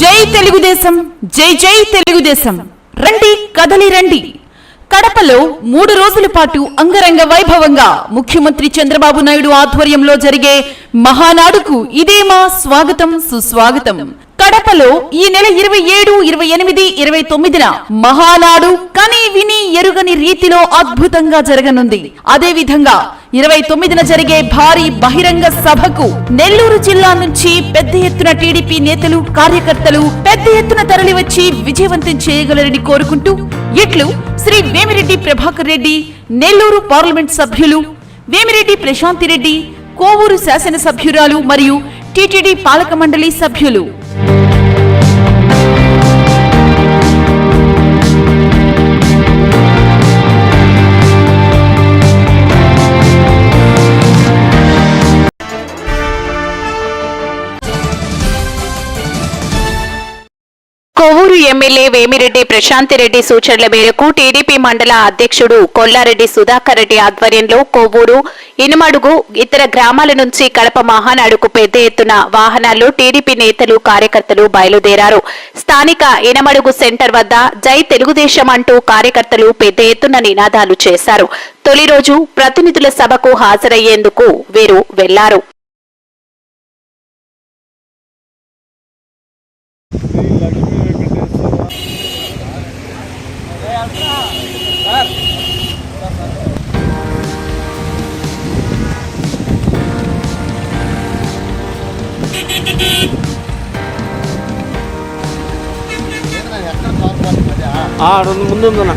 జై తెలుగుదేశం జై జై తెలుగుదేశం. రండి కదలి రండి. కడపలో మూడు రోజుల పాటు అంగరంగ వైభవంగా ముఖ్యమంత్రి చంద్రబాబు నాయుడు ఆధ్వర్యంలో జరిగే మహానాడుకు ఇదే మా స్వాగతం సుస్వాగతం. కడపలో ఈ నెల ఇరవై ఏడు ఇరవై ఎనిమిది ఇరవై తొమ్మిదిన మహానాడు కని విని ఎరుగని రీతిలో అద్భుతంగా జరగనుంది. అదే విధంగా ఇరవై తొమ్మిదిన జరిగే భారీ బహిరంగ సభకు నెల్లూరు జిల్లా నుంచి పెద్ద ఎత్తున టీడీపీ నేతలు కార్యకర్తలు పెద్ద ఎత్తున తరలివచ్చి విజయవంతం చేయగలరని కోరుకుంటూ ఇట్లు శ్రీ వేమిరెడ్డి ప్రభాకర్ రెడ్డి నెల్లూరు పార్లమెంట్ సభ్యులు వేమిరెడ్డి ప్రశాంతి రెడ్డి కోవూరు శాసనసభ్యురాలు మరియు టీటీడీ పాలక మండలి సభ్యులు. ఎమ్మెల్యే వేమిరెడ్డి ప్రశాంతిరెడ్డి సూచనల మేరకు టీడీపీ మండల అధ్యక్షుడు కొల్లారెడ్డి సుధాకర్ రెడ్డి ఆధ్వర్యంలో కొవ్వూరు ఇనుమడుగు ఇతర గ్రామాల నుంచి కడప మహానాడుకు పెద్ద ఎత్తున వాహనాల్లో టీడీపీ నేతలు కార్యకర్తలు బయలుదేరారు. స్థానిక ఇనమడుగు సెంటర్ వద్ద జై తెలుగుదేశం అంటూ కార్యకర్తలు పెద్ద ఎత్తున నినాదాలు చేశారు. తొలి రోజు ప్రతినిధుల సభకు హాజరయ్యేందుకు వీరు వెళ్ళారు. రెండు ముందు ఉందన్న